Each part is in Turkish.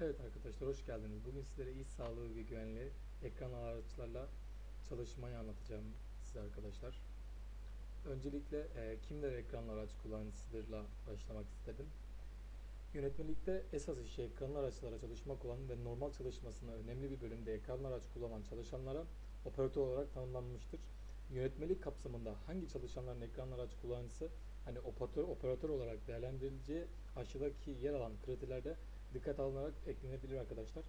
Evet arkadaşlar hoş geldiniz. Bugün sizlere iş sağlığı ve güvenliği ekran araçlarla çalışmayı anlatacağım size arkadaşlar. Öncelikle e, kimler ekran araç kullanıcısıdırla başlamak istedim. Yönetmelikte esas işi ekran araçlara çalışmak olan ve normal çalışmasına önemli bir bölümde ekran araç kullanan çalışanlara operatör olarak tanımlanmıştır. Yönetmelik kapsamında hangi çalışanların ekran araç kullanıcısı hani operatör operatör olarak değerlendirileceği aşağıdaki yer alan kriterlerde dikkat alınarak eklenebilir arkadaşlar.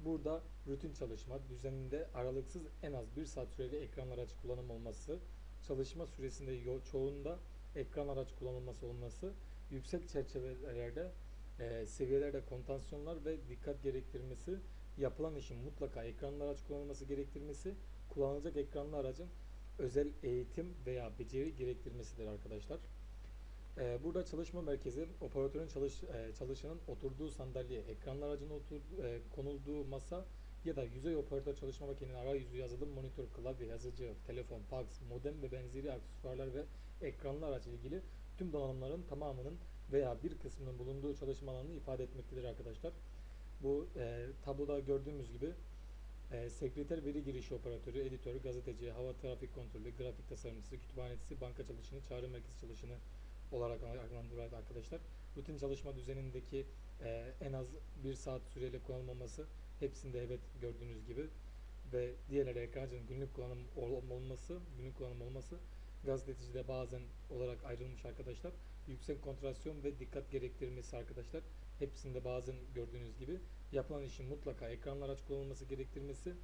Burada rutin çalışma düzeninde aralıksız en az 1 saat süreli ekran araç kullanım olması, çalışma süresinde çoğunda ekran araç kullanılması olması, yüksek çerçevelerde e, seviyelerde kontansiyonlar ve dikkat gerektirmesi, yapılan işin mutlaka ekranlı araç kullanılması gerektirmesi, kullanılacak ekranlı aracın özel eğitim veya beceri gerektirmesidir arkadaşlar. Ee, burada çalışma merkezi operatörün çalış, e, çalışanın oturduğu sandalye, ekranlı aracın otur, e, konulduğu masa ya da yüzey operatör çalışma makinenin arayüzü yazılım monitör, klavye, yazıcı, telefon, fax, modem ve benzeri aksesuarlar ve ekranlı araç ilgili tüm donanımların tamamının veya bir kısmının bulunduğu çalışma alanını ifade etmektedir arkadaşlar. Bu e, tabloda gördüğümüz gibi e, sekreter veri girişi operatörü, editör, gazeteci, hava trafik kontrolü, grafik tasarımcısı, kütüphanecisi, banka çalışanı, çağrı merkezi çalışanı olarak adlandırılıyor arkadaşlar. Rutin çalışma düzenindeki e, en az bir saat süreyle kullanılmaması hepsinde evet gördüğünüz gibi ve diğerleri ekrancının günlük kullanım ol- olması, günlük kullanım olması gazetecide bazen olarak ayrılmış arkadaşlar. Yüksek konsantrasyon ve dikkat gerektirmesi arkadaşlar. Hepsinde bazen gördüğünüz gibi yapılan işin mutlaka ekranlı araç kullanılması gerektirmesi.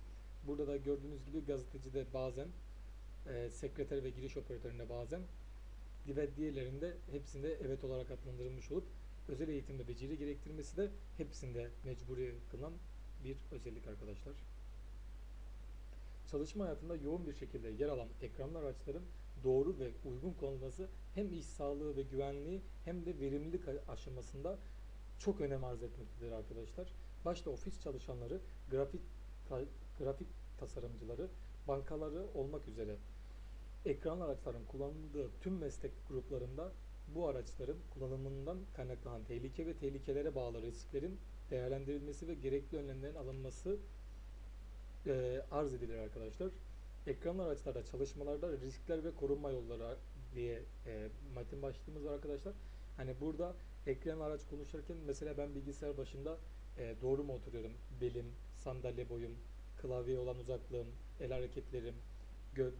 Burada da gördüğünüz gibi gazetecide bazen e, sekreter ve giriş operatöründe bazen ve diğerlerinde hepsinde evet olarak adlandırılmış olup özel eğitimde beceri gerektirmesi de hepsinde mecburi kılınan bir özellik arkadaşlar. Çalışma hayatında yoğun bir şekilde yer alan ekranlı araçların doğru ve uygun kullanılması hem iş sağlığı ve güvenliği hem de verimlilik aşamasında çok önem arz etmektedir arkadaşlar. Başta ofis çalışanları, grafik grafik tasarımcıları, bankaları olmak üzere ekran araçların kullanıldığı tüm meslek gruplarında bu araçların kullanımından kaynaklanan tehlike ve tehlikelere bağlı risklerin değerlendirilmesi ve gerekli önlemlerin alınması e, arz edilir arkadaşlar. Ekran araçlarda çalışmalarda riskler ve korunma yolları diye e, metin başlığımız var arkadaşlar. Hani burada ekran araç konuşurken mesela ben bilgisayar başında e, doğru mu oturuyorum? Belim, sandalye boyum, klavyeye olan uzaklığım, el hareketlerim,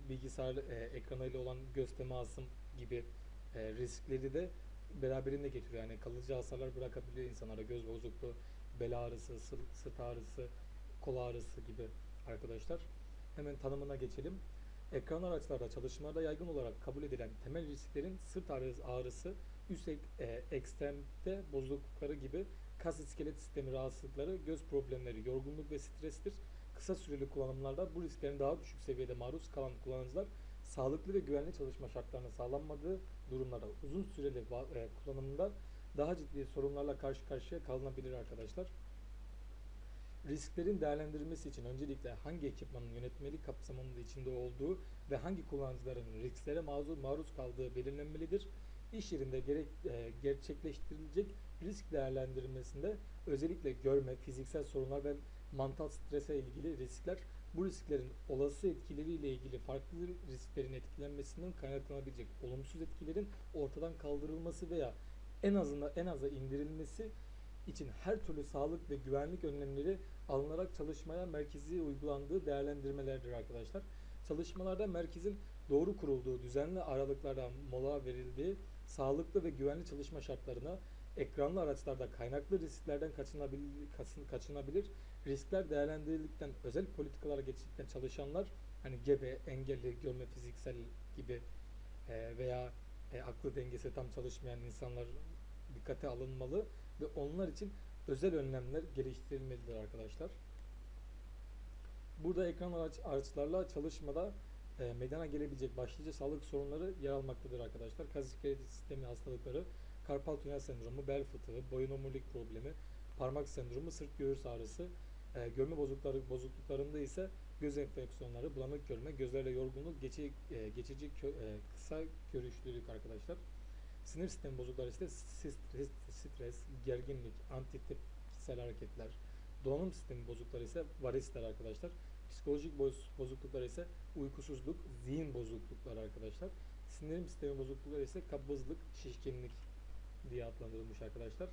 bilgisayar e, ekranıyla olan göz temasım gibi e, riskleri de beraberinde getiriyor. Yani kalıcı hasarlar bırakabiliyor insanlara. Göz bozukluğu, bel ağrısı, sı- sırt ağrısı, kol ağrısı gibi arkadaşlar. Hemen tanımına geçelim. Ekran araçlarda çalışmalarda yaygın olarak kabul edilen temel risklerin sırt ağrısı üst ek, e, ekstremite bozuklukları gibi kas iskelet sistemi rahatsızlıkları, göz problemleri, yorgunluk ve strestir. Kısa süreli kullanımlarda bu risklerin daha düşük seviyede maruz kalan kullanıcılar sağlıklı ve güvenli çalışma şartlarının sağlanmadığı durumlarda uzun süreli e, kullanımda daha ciddi sorunlarla karşı karşıya kalınabilir arkadaşlar. Risklerin değerlendirilmesi için öncelikle hangi ekipmanın yönetmelik kapsamında içinde olduğu ve hangi kullanıcıların risklere maruz kaldığı belirlenmelidir. İş yerinde gerek, e, gerçekleştirilecek risk değerlendirmesinde özellikle görme, fiziksel sorunlar ve mantal strese ilgili riskler, bu risklerin olası etkileriyle ilgili farklı risklerin etkilenmesinden kaynaklanabilecek olumsuz etkilerin ortadan kaldırılması veya en azından en aza indirilmesi için her türlü sağlık ve güvenlik önlemleri alınarak çalışmaya merkezi uygulandığı değerlendirmelerdir arkadaşlar. Çalışmalarda merkezin doğru kurulduğu, düzenli aralıklarla mola verildiği, sağlıklı ve güvenli çalışma şartlarına, ekranlı araçlarda kaynaklı risklerden kaçınabilir, kaçın- kaçınabilir, riskler değerlendirildikten, özel politikalara geçildikten çalışanlar, hani gebe, engelli, görme, fiziksel gibi e, veya e, aklı dengesi tam çalışmayan insanlar dikkate alınmalı ve onlar için özel önlemler geliştirilmelidir arkadaşlar. Burada ekran araç, araçlarla çalışmada e, meydana gelebilecek başlıca sağlık sorunları yer almaktadır arkadaşlar. Kas iskelet sistemi hastalıkları, karpal tünel sendromu, bel fıtığı, boyun omurilik problemi, parmak sendromu, sırt göğüs ağrısı, e, görme bozuklukları bozukluklarında ise göz enfeksiyonları, bulanık görme, gözlerle yorgunluk, geçici, e, geçici kö- e, kısa görüşlülük arkadaşlar. Sinir sistemi bozuklukları ise stres, stres gerginlik, fiziksel hareketler. Donanım sistemi bozuklukları ise varisler arkadaşlar. Psikolojik boz- bozukluklar ise uykusuzluk, zihin bozuklukları arkadaşlar. Sindirim sistemi bozuklukları ise kabızlık, şişkinlik diye adlandırılmış arkadaşlar.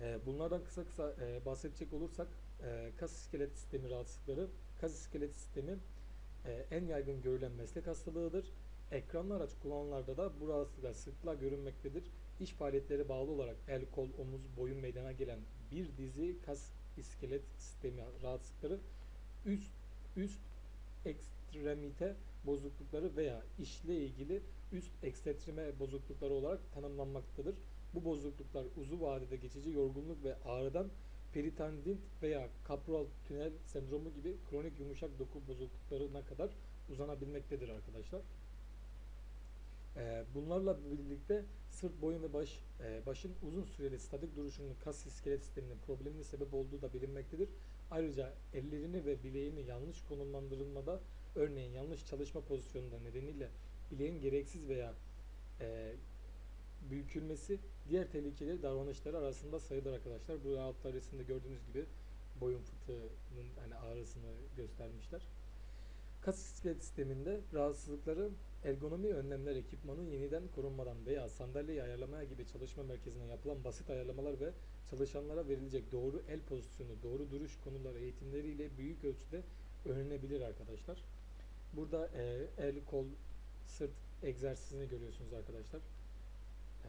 Ee, bunlardan kısa kısa e, bahsedecek olursak e, kas iskelet sistemi rahatsızlıkları. Kas iskelet sistemi e, en yaygın görülen meslek hastalığıdır. Ekranlı araç kullananlarda da bu rahatsızlıklar sıklıkla görünmektedir. İş faaliyetleri bağlı olarak el, kol, omuz, boyun meydana gelen bir dizi kas iskelet sistemi rahatsızlıkları üst üst ekstremite bozuklukları veya işle ilgili üst ekstreme bozuklukları olarak tanımlanmaktadır. Bu bozukluklar uzun vadede geçici yorgunluk ve ağrıdan peritendit veya kapral tünel sendromu gibi kronik yumuşak doku bozukluklarına kadar uzanabilmektedir arkadaşlar. Ee, bunlarla birlikte sırt, boyun ve baş e, başın uzun süreli statik duruşunun kas iskelet sisteminin problemine sebep olduğu da bilinmektedir. Ayrıca ellerini ve bileğini yanlış konumlandırılmada örneğin yanlış çalışma pozisyonunda nedeniyle bileğin gereksiz veya e, bükülmesi diğer tehlikeli davranışları arasında sayılır arkadaşlar. Bu altlar resimde gördüğünüz gibi boyun fıtığının hani ağrısını göstermişler. Kas iskelet sisteminde rahatsızlıkları ergonomi önlemler ekipmanın yeniden korunmadan veya sandalyeyi ayarlamaya gibi çalışma merkezine yapılan basit ayarlamalar ve çalışanlara verilecek doğru el pozisyonu, doğru duruş konuları eğitimleriyle büyük ölçüde önlenebilir arkadaşlar. Burada e, el, kol, sırt egzersizini görüyorsunuz arkadaşlar.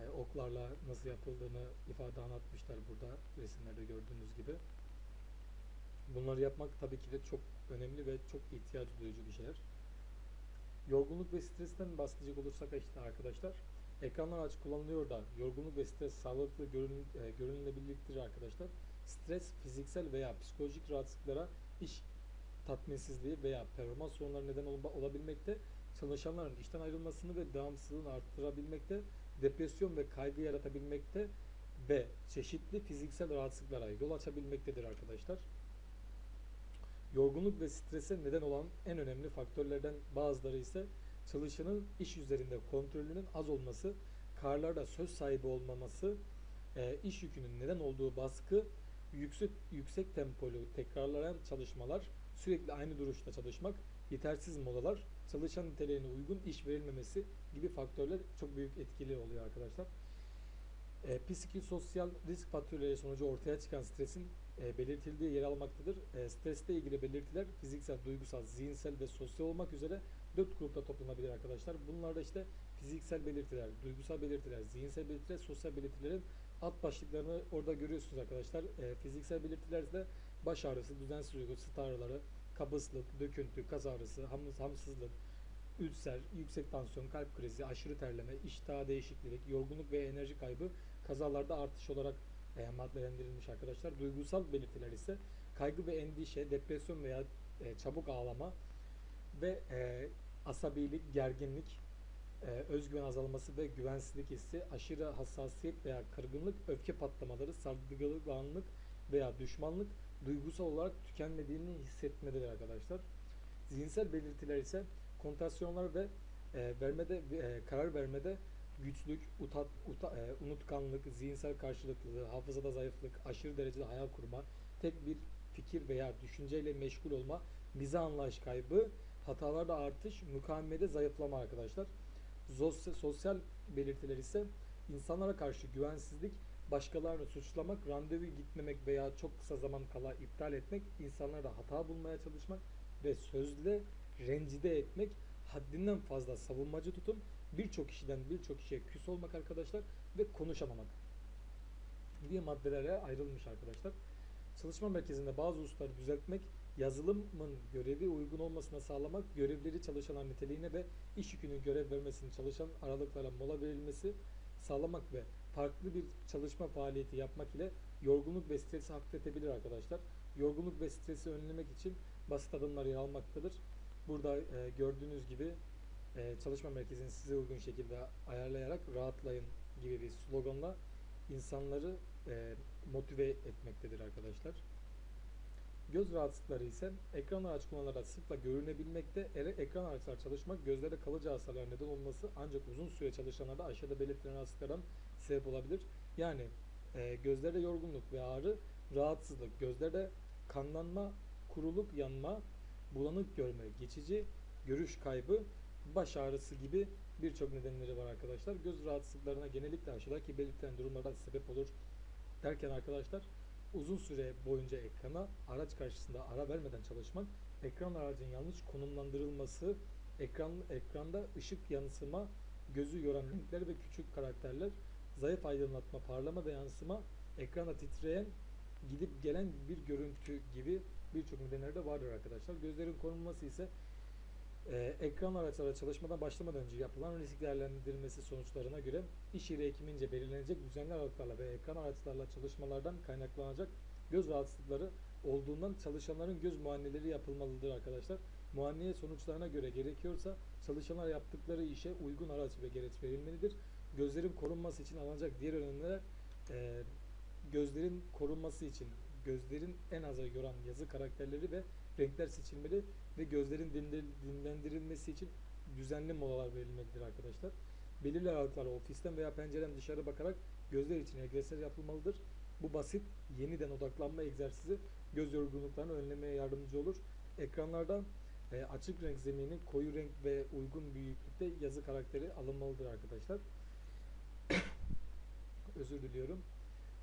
E, oklarla nasıl yapıldığını ifade anlatmışlar burada resimlerde gördüğünüz gibi. Bunları yapmak tabii ki de çok önemli ve çok ihtiyaç duyucu bir şeyler. Yorgunluk ve stresten bahsedecek olursak işte arkadaşlar ekranlar aç kullanılıyor da yorgunluk ve stres sağlıklı görün, e, görünülebilirliktir arkadaşlar. Stres fiziksel veya psikolojik rahatsızlıklara iş tatminsizliği veya performans sorunları neden ol- olabilmekte, çalışanların işten ayrılmasını ve devamsızlığını arttırabilmekte, depresyon ve kaygı yaratabilmekte ve çeşitli fiziksel rahatsızlıklara yol açabilmektedir arkadaşlar. Yorgunluk ve strese neden olan en önemli faktörlerden bazıları ise çalışanın iş üzerinde kontrolünün az olması, kararlarda söz sahibi olmaması, e, iş yükünün neden olduğu baskı, yüksek yüksek tempolu tekrarlanan çalışmalar, sürekli aynı duruşta çalışmak, yetersiz molalar, çalışan niteliğine uygun iş verilmemesi gibi faktörler çok büyük etkili oluyor arkadaşlar. E, psikososyal risk faktörleri sonucu ortaya çıkan stresin e, belirtildiği yer almaktadır. E, stresle ilgili belirtiler fiziksel, duygusal, zihinsel ve sosyal olmak üzere dört grupta toplanabilir arkadaşlar. Bunlar da işte fiziksel belirtiler, duygusal belirtiler, zihinsel belirtiler, sosyal belirtilerin alt başlıklarını orada görüyorsunuz arkadaşlar. E, fiziksel belirtiler de baş ağrısı, düzensiz uyku, sırt ağrıları, kabızlık, döküntü, kaz ağrısı, hamsızlık, ülser, yüksek tansiyon, kalp krizi, aşırı terleme, iştah değişiklik, yorgunluk ve enerji kaybı kazalarda artış olarak e, maddelendirilmiş arkadaşlar. Duygusal belirtiler ise kaygı ve endişe, depresyon veya e, çabuk ağlama ve e, asabilik, gerginlik, e, özgüven azalması ve güvensizlik hissi, aşırı hassasiyet veya kırgınlık, öfke patlamaları, saldırganlık veya düşmanlık duygusal olarak tükenmediğini hissetmededir arkadaşlar. Zihinsel belirtiler ise kontraksiyonlar ve e, vermede e, karar vermede güçlük, utat, uta, e, unutkanlık, zihinsel karşılıklılığı, hafızada zayıflık, aşırı derecede hayal kurma, tek bir fikir veya düşünceyle meşgul olma, mizah anlayış kaybı, hatalarda artış, mukavemede zayıflama arkadaşlar. Sosyal belirtiler ise insanlara karşı güvensizlik, başkalarını suçlamak, randevu gitmemek veya çok kısa zaman kala iptal etmek, insanlarda hata bulmaya çalışmak ve sözle rencide etmek, haddinden fazla savunmacı tutum, birçok kişiden birçok kişiye küs olmak arkadaşlar ve konuşamamak diye maddelere ayrılmış arkadaşlar. Çalışma merkezinde bazı hususları düzeltmek, yazılımın görevi uygun olmasına sağlamak, görevleri çalışanlar niteliğine ve iş yükünün görev vermesini çalışan aralıklara mola verilmesi sağlamak ve farklı bir çalışma faaliyeti yapmak ile yorgunluk ve stresi hafifletebilir arkadaşlar. Yorgunluk ve stresi önlemek için basit adımlar yer almaktadır. Burada e, gördüğünüz gibi e, çalışma merkezini size uygun şekilde ayarlayarak rahatlayın gibi bir sloganla insanları e, motive etmektedir arkadaşlar. Göz rahatsızlıkları ise ekran araç kullananlarda sıkla görünebilmekte. Ekran araçlar çalışmak gözlere kalıcı hasarlar neden olması ancak uzun süre çalışanlarda aşağıda belirtilen rahatsızlıklardan sebep olabilir. Yani e, gözlerde yorgunluk ve ağrı rahatsızlık, gözlerde kanlanma, kuruluk yanma, bulanık görme, geçici görüş kaybı, baş ağrısı gibi birçok nedenleri var arkadaşlar. Göz rahatsızlıklarına genellikle aşağıdaki belirtilen durumlardan sebep olur derken arkadaşlar uzun süre boyunca ekrana araç karşısında ara vermeden çalışmak, ekran aracın yanlış konumlandırılması, ekran ekranda ışık yansıma, gözü yoran renkler ve küçük karakterler, zayıf aydınlatma, parlama ve yansıma, ekranda titreyen, gidip gelen bir görüntü gibi birçok nedenleri de vardır arkadaşlar. Gözlerin konulması ise ee, ekran araçlara çalışmadan başlamadan önce yapılan risk değerlendirilmesi sonuçlarına göre iş yeri hekimince belirlenecek düzenli aralıklarla ve ekran araçlarla çalışmalardan kaynaklanacak göz rahatsızlıkları olduğundan çalışanların göz muayeneleri yapılmalıdır arkadaşlar. Muayeneye sonuçlarına göre gerekiyorsa çalışanlar yaptıkları işe uygun araç ve gereç verilmelidir. Gözlerin korunması için alınacak diğer önlemler e, gözlerin korunması için gözlerin en aza yoran yazı karakterleri ve renkler seçilmeli ve gözlerin dinlendirilmesi için düzenli molalar verilmelidir arkadaşlar. Belirli aralıklarla ofisten veya pencereden dışarı bakarak gözler için egzersiz yapılmalıdır. Bu basit yeniden odaklanma egzersizi göz yorgunluklarını önlemeye yardımcı olur. Ekranlarda e, açık renk zemini, koyu renk ve uygun büyüklükte yazı karakteri alınmalıdır arkadaşlar. Özür diliyorum.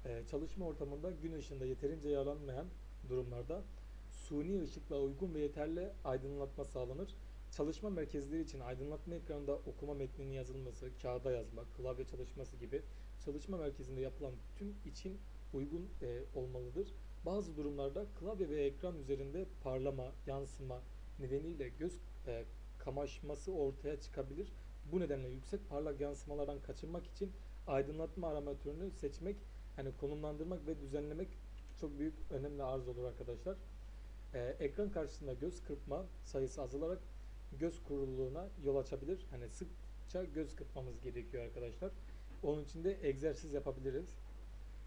E, çalışma ortamında gün ışığında yeterince yararlanmayan durumlarda suni ışıkla uygun ve yeterli aydınlatma sağlanır. Çalışma merkezleri için aydınlatma ekranında okuma metninin yazılması, kağıda yazma, klavye çalışması gibi çalışma merkezinde yapılan tüm için uygun e, olmalıdır. Bazı durumlarda klavye ve ekran üzerinde parlama, yansıma nedeniyle göz e, kamaşması ortaya çıkabilir. Bu nedenle yüksek parlak yansımalardan kaçınmak için aydınlatma aramatörünü seçmek, hani konumlandırmak ve düzenlemek çok büyük önemli arz olur arkadaşlar. Ee, ekran karşısında göz kırpma sayısı azalarak göz kuruluğuna yol açabilir. Hani sıkça göz kırpmamız gerekiyor arkadaşlar. Onun için de egzersiz yapabiliriz.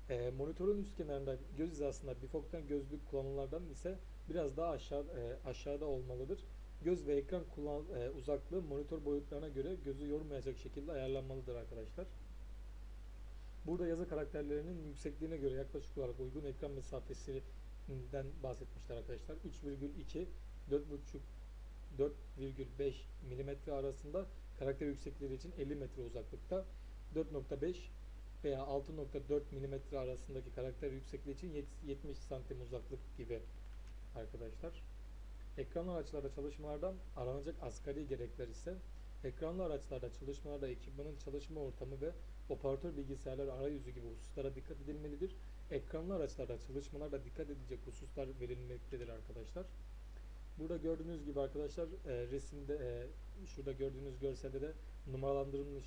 Ee, monitörün üst kenarında göz hizasında bifokten gözlük kullanılanlardan ise biraz daha aşağı e, aşağıda olmalıdır. Göz ve ekran kullan, e, uzaklığı monitör boyutlarına göre gözü yormayacak şekilde ayarlanmalıdır arkadaşlar. Burada yazı karakterlerinin yüksekliğine göre yaklaşık olarak uygun ekran mesafesi den bahsetmişler arkadaşlar. 3,2 4,5 4,5 mm arasında karakter yüksekleri için 50 metre uzaklıkta 4.5 veya 6.4 mm arasındaki karakter yüksekliği için 70 santim uzaklık gibi arkadaşlar. Ekranlı araçlarda çalışmalardan aranacak asgari gerekler ise ekranlı araçlarda çalışmalarda ekipmanın çalışma ortamı ve operatör bilgisayarlar arayüzü gibi hususlara dikkat edilmelidir ekranlı araçlarda çalışmalarda dikkat edilecek hususlar verilmektedir arkadaşlar. Burada gördüğünüz gibi arkadaşlar e, resimde e, şurada gördüğünüz görselde de numaralandırılmış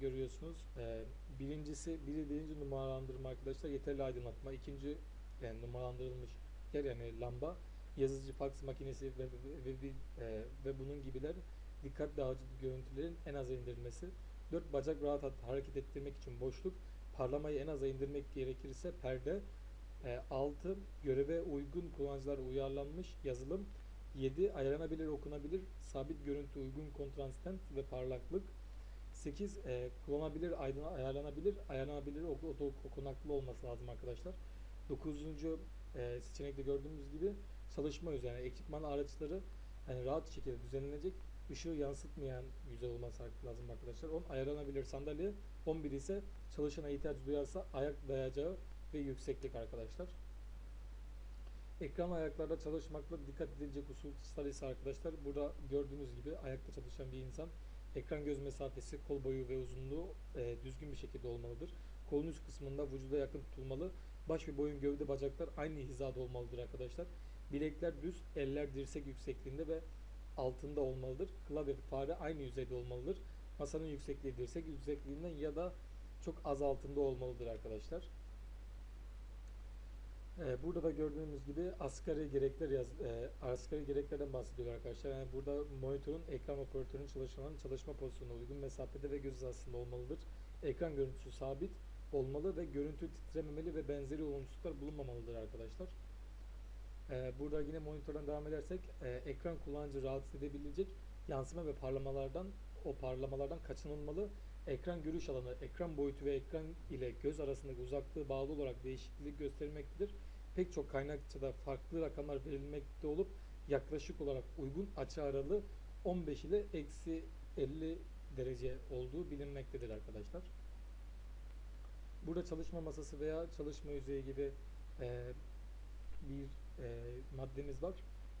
görüyorsunuz. E, birincisi biri birinci numaralandırma arkadaşlar yeterli aydınlatma. ikinci yani numaralandırılmış yer yani lamba, yazıcı, faks makinesi ve ve, ve, e, ve bunun gibiler dikkat dağıcı görüntülerin en aza indirilmesi. Dört bacak rahat hareket ettirmek için boşluk, parlamayı en aza indirmek gerekirse perde, e, 6 göreve uygun kullanıcılara uyarlanmış yazılım, 7 ayarlanabilir okunabilir sabit görüntü uygun kontrastent ve parlaklık, 8 e, kullanabilir aydın ayarlanabilir ayarlanabilir okunaklı olması lazım arkadaşlar. 9. E, seçenekte gördüğümüz gibi çalışma üzerine ekipman araçları yani rahat şekilde düzenlenecek ışığı yansıtmayan yüzey olması lazım arkadaşlar. 10 ayarlanabilir sandalye. 11 ise çalışana ihtiyaç duyarsa ayak dayacağı ve yükseklik arkadaşlar. Ekran ayaklarda çalışmakla dikkat edilecek hususlar ise arkadaşlar burada gördüğünüz gibi ayakta çalışan bir insan ekran göz mesafesi, kol boyu ve uzunluğu e, düzgün bir şekilde olmalıdır. Kolun üst kısmında vücuda yakın tutulmalı. Baş ve boyun, gövde, bacaklar aynı hizada olmalıdır arkadaşlar. Bilekler düz, eller dirsek yüksekliğinde ve altında olmalıdır. Klavye ve fare aynı yüzeyde olmalıdır. Masanın yüksekliği dirsek yüksekliğinden ya da çok az altında olmalıdır arkadaşlar. Ee, burada da gördüğümüz gibi asgari gerekler yaz, e, asgari gereklerden bahsediyor arkadaşlar. Yani burada monitörün ekran operatörünün çalışanın çalışma pozisyonuna uygun mesafede ve göz hizasında olmalıdır. Ekran görüntüsü sabit olmalı ve görüntü titrememeli ve benzeri olumsuzluklar bulunmamalıdır arkadaşlar. Ee, burada yine monitörden devam edersek e, ekran kullanıcı rahatsız edebilecek yansıma ve parlamalardan o parlamalardan kaçınılmalı. ekran görüş alanı, ekran boyutu ve ekran ile göz arasındaki uzaklığı bağlı olarak değişiklik göstermektedir. Pek çok kaynakçada farklı rakamlar verilmekte olup yaklaşık olarak uygun açı aralığı 15 ile eksi 50 derece olduğu bilinmektedir arkadaşlar. Burada çalışma masası veya çalışma yüzeyi gibi e, bir e, maddemiz var.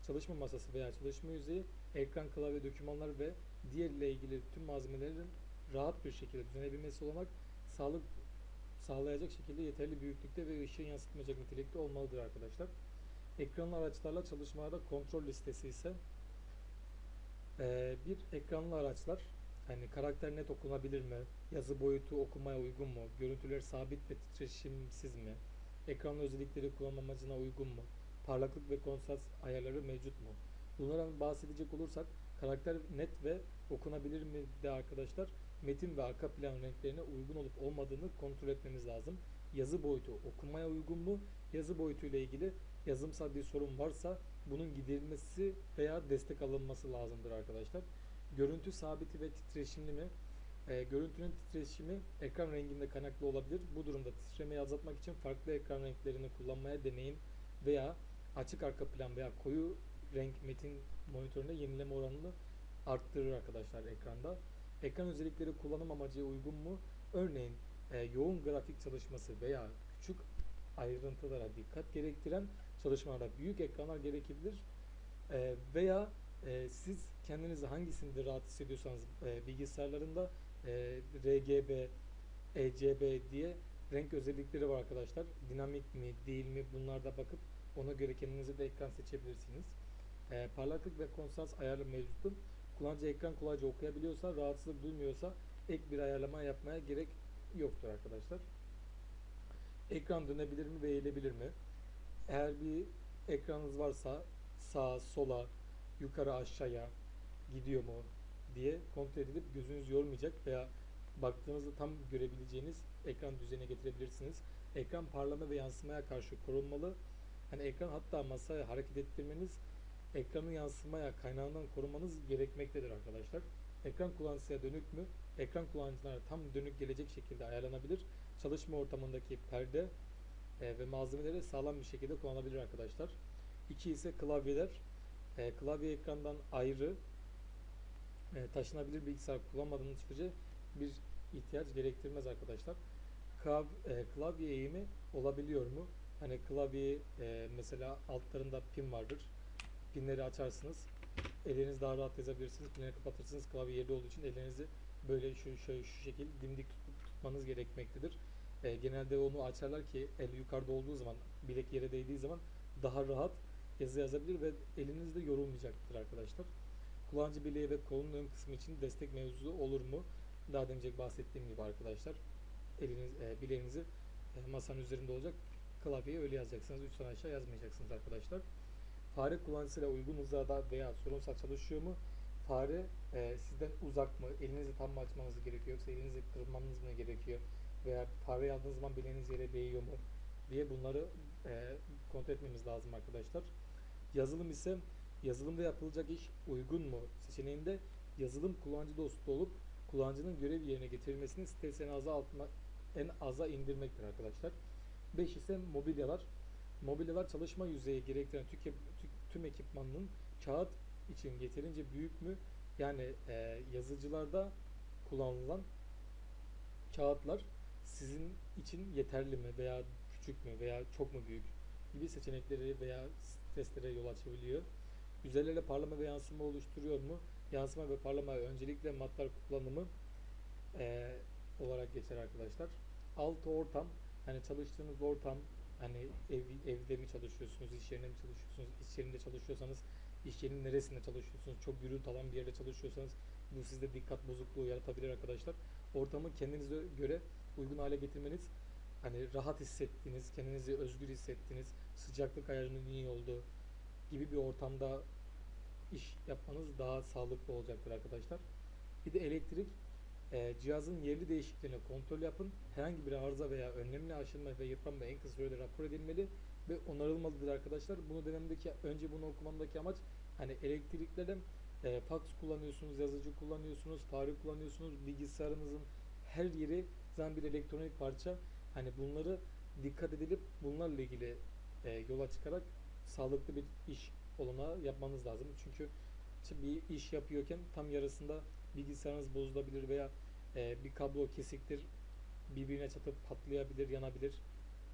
Çalışma masası veya çalışma yüzeyi, ekran, klavye, dokümanlar ve diğer ile ilgili tüm malzemelerin rahat bir şekilde düzenebilmesi olarak sağlık sağlayacak şekilde yeterli büyüklükte ve ışığı yansıtmayacak nitelikte olmalıdır arkadaşlar. Ekranlı araçlarla çalışmalarda kontrol listesi ise e, bir ekranlı araçlar hani karakter net okunabilir mi? Yazı boyutu okumaya uygun mu? Görüntüler sabit ve titreşimsiz mi? Ekran özellikleri kullanma amacına uygun mu? Parlaklık ve kontrast ayarları mevcut mu? Bunlardan bahsedecek olursak karakter net ve okunabilir mi de arkadaşlar metin ve arka plan renklerine uygun olup olmadığını kontrol etmemiz lazım. Yazı boyutu okumaya uygun mu? Yazı boyutu ile ilgili yazımsal bir sorun varsa bunun giderilmesi veya destek alınması lazımdır arkadaşlar. Görüntü sabiti ve titreşimli mi? E, görüntünün titreşimi ekran renginde kaynaklı olabilir. Bu durumda titremeyi azaltmak için farklı ekran renklerini kullanmaya deneyin veya açık arka plan veya koyu renk metin monitöründe yenileme oranını arttırır arkadaşlar ekranda. Ekran özellikleri kullanım amacı uygun mu? Örneğin e, yoğun grafik çalışması veya küçük ayrıntılara dikkat gerektiren çalışmalarda büyük ekranlar gerekebilir. E, veya e, siz kendinizi hangisinde rahat hissediyorsanız e, bilgisayarlarında e, RGB, ECB diye renk özellikleri var arkadaşlar. Dinamik mi, değil mi bunlarda bakıp ona göre kendinize de ekran seçebilirsiniz. E, parlaklık ve kontrast ayarı mevcuttur. Kullanıcı ekran kolayca okuyabiliyorsa, rahatsızlık duymuyorsa ek bir ayarlama yapmaya gerek yoktur arkadaşlar. Ekran dönebilir mi ve eğilebilir mi? Eğer bir ekranınız varsa sağa, sola, yukarı, aşağıya gidiyor mu diye kontrol edilip gözünüz yormayacak veya baktığınızda tam görebileceğiniz ekran düzenine getirebilirsiniz. Ekran parlama ve yansımaya karşı korunmalı. Hani ekran hatta masaya hareket ettirmeniz ekranı yansımaya kaynağından korumanız gerekmektedir arkadaşlar. Ekran kullanıcıya dönük mü? Ekran kullanıcılara tam dönük gelecek şekilde ayarlanabilir. Çalışma ortamındaki perde e, ve malzemeleri sağlam bir şekilde kullanılabilir arkadaşlar. İki ise klavyeler. E, klavye ekrandan ayrı e, taşınabilir bilgisayar kullanmadığınız sürece bir ihtiyaç gerektirmez arkadaşlar. E, klavye eğimi olabiliyor mu? Hani klavye e, mesela altlarında pin vardır. Pinleri açarsınız. Elleriniz daha rahat yazabilirsiniz. Pinleri kapatırsınız. Klavye yerde olduğu için ellerinizi böyle şu şöyle şu şekilde dimdik tutmanız gerekmektedir. E, genelde onu açarlar ki el yukarıda olduğu zaman, bilek yere değdiği zaman daha rahat yazı yazabilir ve eliniz de yorulmayacaktır arkadaşlar. Kullanıcı bileği ve kolun ön kısmı için destek mevzusu olur mu? Daha demince bahsettiğim gibi arkadaşlar. Eliniz, e, bileğinizi e, masanın üzerinde olacak. Klavyeyi öyle yazacaksınız. Üstten aşağı yazmayacaksınız arkadaşlar. Fare kullanıcısıyla uygun hızlarda veya sorunsal çalışıyor mu? Fare e, sizden uzak mı? Elinizi tam mı açmanız gerekiyor? Yoksa elinizi kırmanız mı gerekiyor? Veya fare yazdığınız zaman bileğiniz yere değiyor mu? diye bunları e, kontrol etmemiz lazım arkadaşlar. Yazılım ise yazılımda yapılacak iş uygun mu seçeneğinde yazılım kullanıcı dostu olup kullanıcının görev yerine getirilmesini stres en aza, altma, en aza indirmektir arkadaşlar. 5 ise mobilyalar. Mobilyalar çalışma yüzeyi gerektiren tüm, ekipmanının kağıt için yeterince büyük mü? Yani e, yazıcılarda kullanılan kağıtlar sizin için yeterli mi veya küçük mü veya çok mu büyük gibi seçenekleri veya streslere yol açabiliyor. Üzerlerle parlama ve yansıma oluşturuyor mu? Yansıma ve parlama öncelikle matlar kullanımı e, olarak geçer arkadaşlar. Altı ortam, hani çalıştığınız ortam, hani ev, evde mi çalışıyorsunuz, iş yerinde mi çalışıyorsunuz, iş yerinde çalışıyorsanız iş yerinin neresinde çalışıyorsunuz, çok gürültü alan bir yerde çalışıyorsanız bu sizde dikkat bozukluğu yaratabilir arkadaşlar. Ortamı kendinize göre uygun hale getirmeniz hani rahat hissettiğiniz, kendinizi özgür hissettiğiniz, sıcaklık ayarının iyi olduğu gibi bir ortamda iş yapmanız daha sağlıklı olacaktır arkadaşlar. Bir de elektrik e, cihazın yerli değişikliğini kontrol yapın. Herhangi bir arıza veya önlemli aşınma ve yıpranma en kısa sürede rapor edilmeli ve onarılmalıdır arkadaşlar. Bunu dememdeki önce bunu okumamdaki amaç hani elektriklerden e, fax kullanıyorsunuz, yazıcı kullanıyorsunuz, fare kullanıyorsunuz, bilgisayarınızın her yeri zaten bir elektronik parça. Hani bunları dikkat edilip bunlarla ilgili e, yola çıkarak sağlıklı bir iş olanağı yapmanız lazım. Çünkü bir iş yapıyorken tam yarısında bilgisayarınız bozulabilir veya e, bir kablo kesiktir, birbirine çatıp patlayabilir, yanabilir.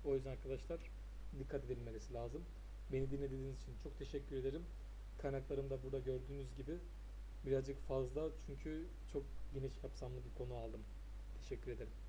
O yüzden arkadaşlar dikkat edilmesi lazım. Beni dinlediğiniz için çok teşekkür ederim. Kaynaklarım da burada gördüğünüz gibi birazcık fazla çünkü çok geniş kapsamlı bir konu aldım. Teşekkür ederim.